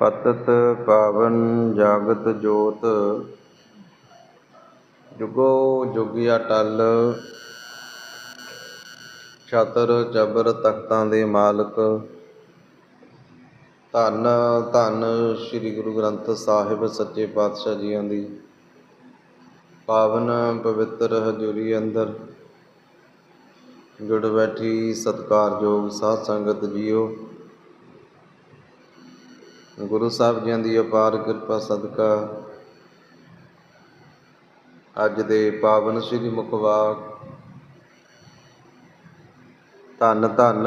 ਪਤਤ ਪਾਵਨ ਜਾਗਤ ਜੋਤ। ਜੁਗੋ ਜੁਗੀ ਅਟਲ ਛਤਰ ਚਬਰ ਤਖਤਾਂ ਦੇ ਮਾਲਕ। ਧੰਨ ਧੰਨ ਸ੍ਰੀ ਗੁਰੂ ਗ੍ਰੰਥ ਸਾਹਿਬ ਸੱਚੇ ਪਾਤਸ਼ਾਹ ਜੀਆਂ ਦੀ। ਪਾਵਨ ਪਵਿੱਤਰ ਹਜ਼ੂਰੀ ਅੰਦਰ, ਜੁੜ ਬੈਠੀ ਸਤਿਕਾਰਯੋਗ ਸਾਧ ਸੰਗਤ ਜੀਓ। ਗੁਰੂ ਸਾਹਿਬ ਜੀਆਂ ਦੀ ਅਪਾਰ ਕਿਰਪਾ ਸਦਕਾ। ਅੱਜ ਦੇ ਪਾਵਨ ਸ੍ਰੀ ਮੁਖਵਾਕ, ਧੰਨ ਧੰਨ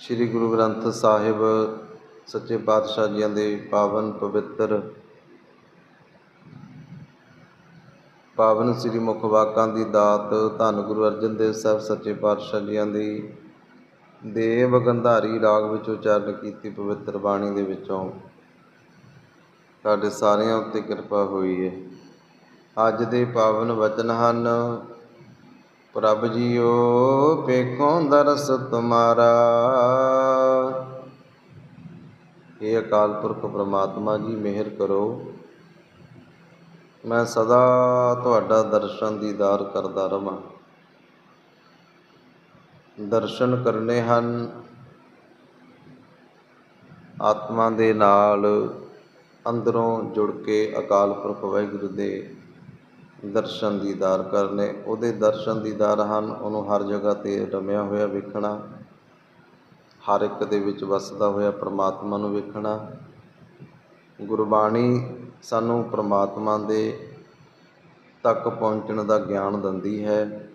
ਸ੍ਰੀ ਗੁਰੂ ਗ੍ਰੰਥ ਸਾਹਿਬ, ਸੱਚੇ ਪਾਤਸ਼ਾਹ ਜੀਆਂ ਦੇ ਪਾਵਨ ਪਵਿੱਤਰ। ਪਾਵਨ ਸ੍ਰੀ ਮੁਖ ਵਾਕਾਂ ਦੀ ਦਾਤ ਧੰਨ ਗੁਰੂ ਅਰਜਨ ਦੇਵ ਸਾਹਿਬ, ਸੱਚੇ ਪਾਤਸ਼ਾਹ ਜੀਆਂ ਦੀ ਦੇਵ ਗੰਧਾਰੀ ਰਾਗ ਵਿੱਚ ਉਚਾਰਨ ਕੀਤੀ ਪਵਿੱਤਰ ਬਾਣੀ ਦੇ ਵਿੱਚੋਂ। ਸਾਡੇ ਸਾਰਿਆਂ ਉੱਤੇ ਕਿਰਪਾ ਹੋਈ ਹੈ ਅੱਜ ਦੇ ਪਾਵਨ ਵਚਨ ਹਨ, ਪ੍ਰਭ ਜੀਓ, ਪੇਖੋਂ ਦਰਸ ਤੁਮਾਰਾ। ਇਹ ਅਕਾਲ ਪੁਰਖ ਪ੍ਰਮਾਤਮਾ ਜੀ, ਮਿਹਰ ਕਰੋ। ਮੈਂ ਸਦਾ ਤੁਹਾਡਾ ਦਰਸ਼ਨ ਦੀਦਾਰ ਕਰਦਾ ਰਵਾਂ। ਦਰਸ਼ਨ ਕਰਨੇ ਹਨ। ਆਤਮਾ ਦੇ ਨਾਲ ਅੰਦਰੋਂ ਜੁੜ ਕੇ ਅਕਾਲ ਪੁਰਖ ਵਾਹਿਗੁਰੂ ਦੇ ਦਰਸ਼ਨ ਦੀਦਾਰ ਕਰਨੇ, ਉਹਦੇ ਦਰਸ਼ਨ ਦੀਦਾਰ ਹਨ, ਉਹਨੂੰ ਹਰ ਜਗ੍ਹਾ ਤੇ ਰਮਿਆ ਹੋਇਆ ਵੇਖਣਾ, ਹਰ ਇੱਕ ਦੇ ਵਿੱਚ ਵਸਦਾ ਹੋਇਆ ਪ੍ਰਮਾਤਮਾ ਨੂੰ ਵੇਖਣਾ। ਗੁਰਬਾਣੀ ਸਾਨੂੰ ਪ੍ਰਮਾਤਮਾ ਦੇ ਤੱਕ ਪਹੁੰਚਣ ਦਾ ਗਿਆਨ ਦਿੰਦੀ ਹੈ।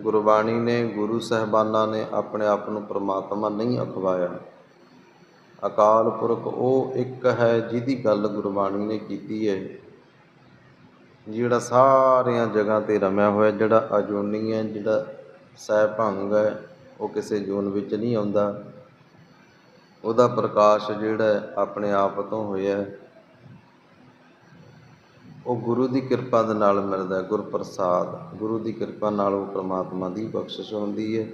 ਗੁਰਬਾਣੀ ਨੇ, ਗੁਰੂ ਸਹਿਬਾਨਾਂ ਨੇ ਆਪਣੇ ਆਪ ਨੂੰ ਪ੍ਰਮਾਤਮਾ ਨਹੀਂ ਅਖਵਾਇਆ ਅਕਾਲ ਪੁਰਖ ਉਹ ਇੱਕ ਹੈ ਜਿਹਦੀ ਗੱਲ ਗੁਰਬਾਣੀ ਨੇ ਕੀਤੀ ਹੈ, ਜਿਹੜਾ ਸਾਰੀਆਂ ਜਗ੍ਹਾ ਤੇ ਰਮਿਆ ਹੋਇਆ, ਜਿਹੜਾ ਅਜੂਨੀ ਹੈ, ਜਿਹੜਾ ਸਹਿਭੰਗ ਹੈ, ਉਹ ਕਿਸੇ ਜੂਨ ਵਿੱਚ ਨਹੀਂ ਆਉਂਦਾ। ਉਹਦਾ ਪ੍ਰਕਾਸ਼ ਜਿਹੜਾ ਆਪਣੇ ਆਪ ਤੋਂ ਹੋਇਆ ਉਹ ਗੁਰੂ ਦੀ ਕਿਰਪਾ ਦੇ ਨਾਲ ਮਿਲਦਾ ਹੈ, ਗੁਰਪ੍ਰਸਾਦ। ਗੁਰੂ ਦੀ ਕਿਰਪਾ ਨਾਲ ਉਹ ਪ੍ਰਮਾਤਮਾ ਦੀ ਬਖਸ਼ਿਸ਼ ਹੁੰਦੀ ਹੈ।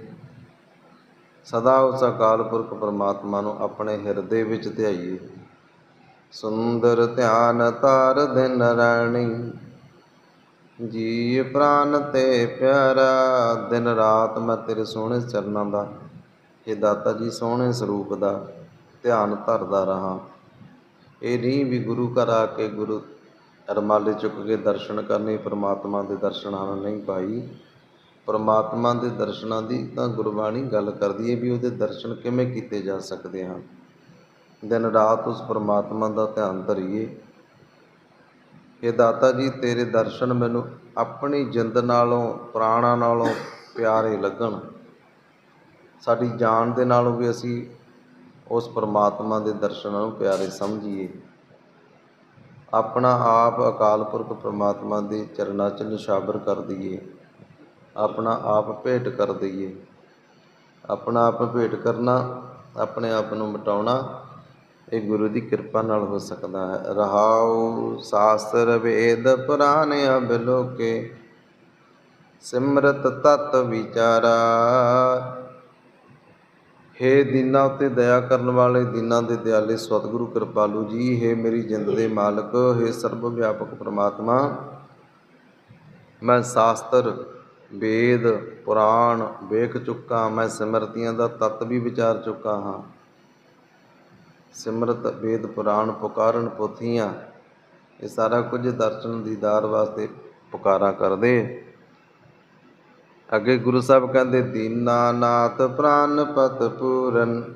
ਸਦਾ ਉਸ ਅਕਾਲ ਪੁਰਖ ਪ੍ਰਮਾਤਮਾ ਨੂੰ ਆਪਣੇ ਹਿਰਦੇ ਵਿੱਚ ਧਿਆਈਏ। ਸੁੰਦਰ ਧਿਆਨ ਧਾਰ ਦਿਨ ਰਾਣੀ ਜੀ ਪ੍ਰਾਨ ਤੇ ਪਿਆਰਾ ਦਿਨ ਰਾਤ ਮੈਂ ਤੇਰੇ ਸੋਹਣੇ ਚਰਨਾਂ ਦਾ ਇਹ ਦਾਤਾ ਜੀ ਸੋਹਣੇ ਸਰੂਪ ਦਾ ਧਿਆਨ ਧਰਦਾ ਰਹਾ। ਇਹ ਨਹੀਂ ਵੀ ਗੁਰੂ ਘਰ ਆ ਕੇ ਗੁਰੂ ਰਮਾਲੇ ਚੁੱਕ ਕੇ ਦਰਸ਼ਨ ਕਰਨੇ, ਪ੍ਰਮਾਤਮਾ ਦੇ ਦਰਸ਼ਨ ਨਾਲ ਨਹੀਂ ਪਾਈ ਪ੍ਰਮਾਤਮਾ ਦੇ ਦਰਸ਼ਨਾਂ ਦੀ ਤਾਂ ਗੁਰਬਾਣੀ ਗੱਲ ਕਰਦੀ ਹੈ ਵੀ ਉਹਦੇ ਦਰਸ਼ਨ ਕਿਵੇਂ ਕੀਤੇ ਜਾ ਸਕਦੇ ਹਨ। ਦਿਨ ਰਾਤ ਉਸ ਪ੍ਰਮਾਤਮਾ ਦਾ ਧਿਆਨ ਧਰੀਏ। ਇਹ ਦਾਤਾ ਜੀ, ਤੇਰੇ ਦਰਸ਼ਨ ਮੈਨੂੰ ਆਪਣੀ ਜਿੰਦ ਨਾਲੋਂ, ਪ੍ਰਾਣਾਂ ਨਾਲੋਂ ਪਿਆਰੇ ਲੱਗਣ। ਸਾਡੀ ਜਾਨ ਦੇ ਨਾਲੋਂ ਵੀ ਅਸੀਂ ਉਸ ਪ੍ਰਮਾਤਮਾ ਦੇ ਦਰਸ਼ਨਾਂ ਨੂੰ ਪਿਆਰੇ ਸਮਝੀਏ। ਆਪਣਾ ਆਪ ਅਕਾਲ ਪੁਰਖ ਪ੍ਰਮਾਤਮਾ ਦੇ ਚਰਨਾਂ 'ਚ ਨਿਸ਼ਾਵਰ ਕਰ ਦਈਏ। ਆਪਣਾ ਆਪ ਭੇਟ ਕਰ ਦਈਏ। ਆਪਣਾ ਆਪ ਭੇਟ ਕਰਨਾ, ਆਪਣੇ ਆਪ ਨੂੰ ਮਿਟਾਉਣਾ, ਇਹ ਗੁਰੂ ਦੀ ਕਿਰਪਾ ਨਾਲ ਹੋ ਸਕਦਾ ਹੈ। ਰਹਾਉ ਸਾਸਤਰ ਵੇਦ ਪੁਰਾਨ ਅਬਲੋਕੇ, ਸਿਮਰਤ ਤਤ ਵਿਚਾਰਾ। ਹੇ ਦੀਨਾਂ ਉਤੇ ਦਇਆ ਕਰਨ ਵਾਲੇ ਦੀਨਾਂ ਦੇ ਦਿਆਲੇ ਸਤਿਗੁਰੂ ਕਿਰਪਾਲੂ ਜੀ, ਹੇ ਮੇਰੀ ਜਿੰਦ ਦੇ ਮਾਲਕ, ਹੇ ਸਰਬ ਵਿਆਪਕ ਪ੍ਰਮਾਤਮਾ। ਮੈਂ ਸ਼ਾਸਤਰ, ਵੇਦ, ਪੁਰਾਣ ਵੇਖ ਚੁੱਕਾ, ਮੈਂ ਸਿਮਰਤੀਆਂ ਦਾ ਤਤ ਵੀ ਵਿਚਾਰ ਚੁੱਕਾ ਹਾਂ। ਸਿਮਰਤ, ਵੇਦ, ਪੁਰਾਣ ਪੁਕਾਰਨ ਪੋਥੀਆਂ, ਇਹ ਸਾਰਾ ਕੁਝ ਦਰਸ਼ਨ ਦੀਦਾਰ ਵਾਸਤੇ ਪੁਕਾਰਾ ਕਰਦੇ। ਅੱਗੇ ਗੁਰੂ ਸਾਹਿਬ ਕਹਿੰਦੇ ਦੀਨਾਨਾਥ ਪ੍ਰਾਨ ਪਤ ਪੂਰਨ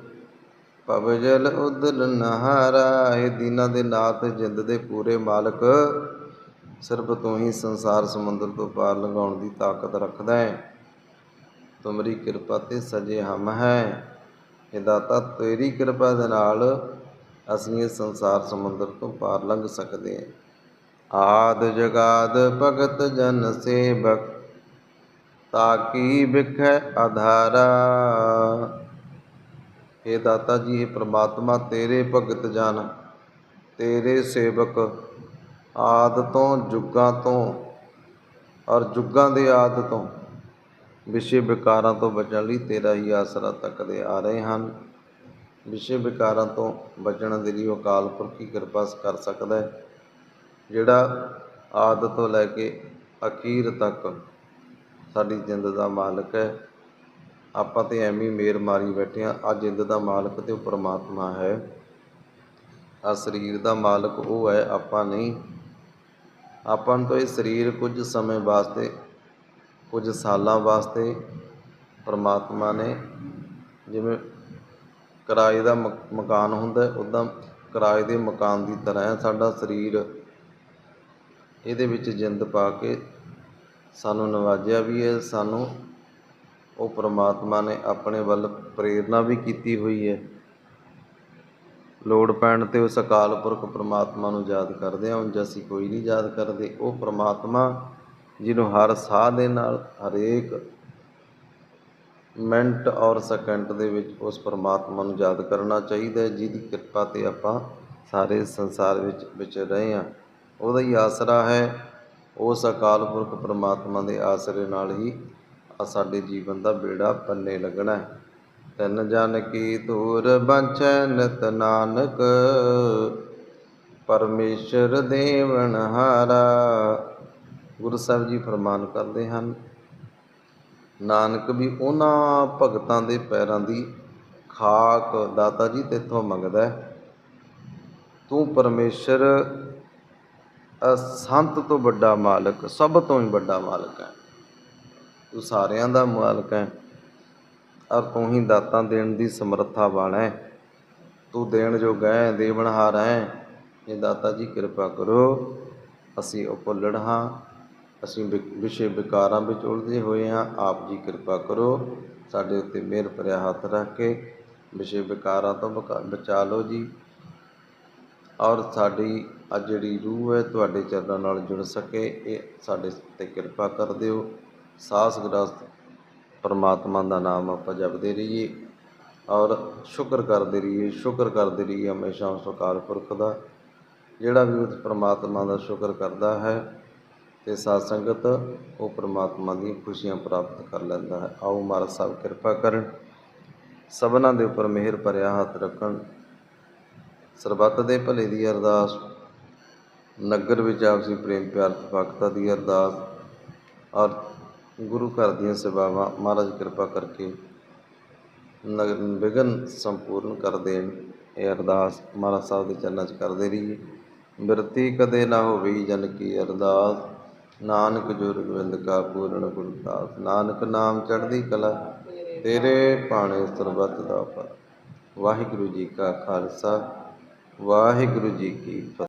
ਪਵਜਲ ਉਦਲ ਨਹਾਰਾ ਇਹ ਦੀਨਾਂ ਦੇ ਨਾਥ ਜਿੰਦ ਦੇ ਪੂਰੇ ਮਾਲਕ ਸਿਰਫ ਤੂੰ ਹੀ ਸੰਸਾਰ ਸਮੁੰਦਰ ਤੋਂ ਪਾਰ ਲੰਘਾਉਣ ਦੀ ਤਾਕਤ ਰੱਖਦਾ ਹੈ। ਤੁਮਰੀ ਕਿਰਪਾ ਤੇ ਸਜੇ ਹਮ ਹੈ। ਇਹ ਦਾਤਾ, ਤੇਰੀ ਕਿਰਪਾ ਦੇ ਨਾਲ ਅਸੀਂ ਇਹ ਸੰਸਾਰ ਸਮੁੰਦਰ ਤੋਂ ਪਾਰ ਲੰਘ ਸਕਦੇ ਹਾਂ। ਆਦ ਜਗਾਦ ਭਗਤ ਜਨ ਸੇਵਕ ਤਾਕੀ ਬਿਖੈ ਆਧਾਰਾ? ਇਹ ਦਾਤਾ ਜੀ ਇਹ ਪ੍ਰਮਾਤਮਾ, ਤੇਰੇ ਭਗਤ ਜਨ, ਤੇਰੇ ਸੇਵਕ, ਆਦ ਤੋਂ, ਜੁਗਾਂ ਤੋਂ, ਔਰ ਜੁਗਾਂ ਦੇ ਆਦ ਤੋਂ ਵਿਸ਼ੇ ਵਿਕਾਰਾਂ ਤੋਂ ਬਚਣ ਲਈ ਤੇਰਾ ਹੀ ਆਸਰਾ ਤੱਕਦੇ ਆ ਰਹੇ ਹਨ। ਵਿਸ਼ੇ ਵਿਕਾਰਾਂ ਤੋਂ ਬਚਣ ਦੇ ਲਈ ਉਹ ਅਕਾਲ ਪੁਰਖ ਹੀ ਕਿਰਪਾ ਕਰ ਸਕਦਾ ਹੈ, ਜਿਹੜਾ ਆਦਿ ਤੋਂ ਲੈ ਕੇ ਅਖੀਰ ਤੱਕ ਸਾਡੀ ਜਿੰਦ ਦਾ ਮਾਲਕ ਹੈ। ਆਪਾਂ ਤੇ ਐਵੇਂ ਮੇਰ ਮਾਰੀ ਬੈਠੇ ਆ ਆ ਜਿੰਦ ਦਾ ਮਾਲਕ ਤੇ ਉਹ ਪਰਮਾਤਮਾ ਹੈ। ਆ ਸਰੀਰ ਦਾ ਮਾਲਕ ਉਹ ਹੈ, ਆਪਾਂ ਨਹੀਂ। ਆਪਾਂ ਨੂੰ ਤਾਂ ਇਹ ਸਰੀਰ ਕੁਝ ਸਮੇਂ ਵਾਸਤੇ, ਕੁਝ ਸਾਲਾਂ ਵਾਸਤੇ ਪਰਮਾਤਮਾ ਨੇ ਜਿਵੇਂ ਕਿਰਾਏ ਦਾ ਮਕ- ਮਕਾਨ ਹੁੰਦਾ ਉੱਦਾਂ ਕਿਰਾਏ ਦੇ ਮਕਾਨ ਦੀ ਤਰ੍ਹਾਂ ਹੈ ਸਾਡਾ ਸਰੀਰ ਇਹਦੇ ਵਿੱਚ ਜਿੰਦ ਪਾ ਕੇ ਸਾਨੂੰ ਨਵਾਜਿਆ ਵੀ ਹੈ, ਸਾਨੂੰ ਉਹ ਪ੍ਰਮਾਤਮਾ ਨੇ ਆਪਣੇ ਵੱਲ ਪ੍ਰੇਰਣਾ ਵੀ ਕੀਤੀ ਹੋਈ ਹੈ। ਲੋੜ ਪੈਣ ਤੇ ਉਸ ਅਕਾਲ ਪੁਰਖ ਪ੍ਰਮਾਤਮਾ ਨੂੰ ਯਾਦ ਕਰਦੇ ਹਾਂ, ਉਂਝ ਅਸੀਂ ਕੋਈ ਨਹੀਂ ਯਾਦ ਕਰਦੇ। ਉਹ ਪ੍ਰਮਾਤਮਾ ਜਿਹਨੂੰ ਹਰ ਸਾਹ ਦੇ ਨਾਲ, ਹਰੇਕ ਮਿੰਟ ਔਰ ਸੈਕਿੰਡ ਦੇ ਵਿੱਚ ਉਸ ਪ੍ਰਮਾਤਮਾ ਨੂੰ ਯਾਦ ਕਰਨਾ ਚਾਹੀਦਾ ਹੈ, ਜਿਹਦੀ ਕਿਰਪਾ ਤੇ ਆਪਾਂ ਸਾਰੇ ਸੰਸਾਰ ਵਿੱਚ, ਵਿਚ ਰਹੇ ਹਾਂ। ਉਹਦਾ ਹੀ ਆਸਰਾ ਹੈ ਉਸ ਅਕਾਲ ਪੁਰਖ ਪਰਮਾਤਮਾ ਦੇ ਆਸਰੇ ਨਾਲ ਹੀ ਸਾਡੇ ਜੀਵਨ ਦਾ ਬੇੜਾ ਪੰਨੇ ਲੱਗਣਾ ਹੈ। ਤਨ ਜਨ ਕੀ ਧੂਰ ਬੰਚੈ ਨਿਤ ਨਾਨਕ, ਪਰਮੇਸ਼ਰ ਦੇਵਨ ਹਾਰਾ। ਗੁਰੂ ਸਾਹਿਬ ਜੀ ਫਰਮਾਨ ਕਰਦੇ ਹਨ, ਨਾਨਕ ਵੀ ਉਹਨਾਂ ਭਗਤਾਂ ਦੇ ਪੈਰਾਂ ਦੀ ਖਾਕ ਦਾਤਾ ਜੀ ਤੇਥੋਂ ਮੰਗਦਾ ਤੂੰ ਪਰਮੇਸ਼ਰ ਸੰਤ ਤੋਂ ਵੱਡਾ ਮਾਲਕ, ਸਭ ਤੋਂ ਹੀ ਵੱਡਾ ਮਾਲਕ ਹੈ। ਤੂੰ ਸਾਰਿਆਂ ਦਾ ਮਾਲਕ ਹੈ। ਔਰ ਤੂੰ ਹੀ ਦਾਤਾਂ ਦੇਣ ਦੀ ਸਮਰੱਥਾ ਵਾਲਾ ਹੈ। ਤੂੰ ਦੇਣ ਜੋਗਾ ਹੈ ਦੇਵਨਹਾਰ ਹੈ। ਇਹ ਦਾਤਾ ਜੀ ਕਿਰਪਾ ਕਰੋ। ਅਸੀਂ ਉਪਲੜ ਹਾਂ। ਅਸੀਂ ਵਿ- ਵਿਸ਼ੇ ਵਿਕਾਰਾਂ ਵਿੱਚ ਉਲਝੇ ਹੋਏ ਹਾਂ। ਆਪ ਜੀ ਕਿਰਪਾ ਕਰੋ। ਸਾਡੇ ਉੱਤੇ ਮਿਹਰ ਭਰਿਆ ਹੱਥ ਰੱਖ ਕੇ ਵਿਸ਼ੇ ਵਿਕਾਰਾਂ ਤੋਂ ਬਕਾ- ਬਚਾ ਲਓ ਜੀ। ਔਰ ਸਾਡੀ ਅੱਜ ਜਿਹੜੀ ਰੂਹ ਹੈ ਤੁਹਾਡੇ ਚਰਨਾਂ ਨਾਲ ਜੁੜ ਸਕੇ, ਇਹ ਸਾਡੇ ਤੇ ਕਿਰਪਾ ਕਰ ਦਿਓ। ਸਾਸ ਗ੍ਰਸਤ ਪਰਮਾਤਮਾ ਦਾ ਨਾਮ ਆਪਾਂ ਜਪਦੇ ਰਹੀਏ ਔਰ ਸ਼ੁਕਰ ਕਰਦੇ ਰਹੀਏ, ਸ਼ੁਕਰ ਕਰਦੇ ਰਹੀਏ ਹਮੇਸ਼ਾ ਉਸ ਅਕਾਲ ਪੁਰਖ ਦਾ, ਜਿਹੜਾ ਵੀ ਉਸ ਪਰਮਾਤਮਾ ਦਾ ਸ਼ੁਕਰ ਕਰਦਾ ਹੈ ਤੇ ਸਾਧ ਸੰਗਤ ਉਹ ਪਰਮਾਤਮਾ ਦੀਆਂ ਖੁਸ਼ੀਆਂ ਪ੍ਰਾਪਤ ਕਰ ਲੈਂਦਾ ਹੈ। ਆਓ ਮਹਾਰਾਜ ਸਾਹਿਬ ਕਿਰਪਾ ਕਰਨ, ਸਭਨਾਂ ਦੇ ਉੱਪਰ ਮਿਹਰ ਭਰਿਆ ਹੱਥ ਰੱਖਣ। ਸਰਬੱਤ ਦੇ ਭਲੇ ਦੀ ਅਰਦਾਸ ਨਗਰ ਵਿੱਚ ਆਪਸੀ ਪ੍ਰੇਮ ਪਿਆਰ, ਭਗਤਾ ਦੀ ਅਰਦਾਸ, ਔਰ ਗੁਰੂ ਘਰ ਦੀਆਂ ਸੇਵਾਵਾਂ, ਮਹਾਰਾਜ ਕਿਰਪਾ ਕਰਕੇ ਨਗਰ ਵਿਘਨ ਸੰਪੂਰਨ ਕਰ ਦੇਣ। ਇਹ ਅਰਦਾਸ ਮਹਾਰਾਜ ਸਾਹਿਬ ਦੇ ਚਰਨਾਂ 'ਚ ਕਰਦੇ ਰਹੀਏ। ਬਿਰਤੀ ਕਦੇ ਨਾ ਹੋਵੇ ਜਨ ਕੀ ਅਰਦਾਸ। ਨਾਨਕ ਜੁਰ ਗੋਬਿੰਦ ਕਾ ਪੂਰਨ ਗੁਰਦਾਸ। ਨਾਨਕ ਨਾਮ ਚੜ੍ਹਦੀ ਕਲਾ, ਤੇਰੇ ਭਾਣੇ ਸਰਬਤ ਦਾ ਪਰ ਵਾਹਿਗੁਰੂ ਜੀ ਕਾ ਖਾਲਸਾ, ਵਾਹਿਗੁਰੂ ਜੀ ਕੀ ਫਤਿਹ।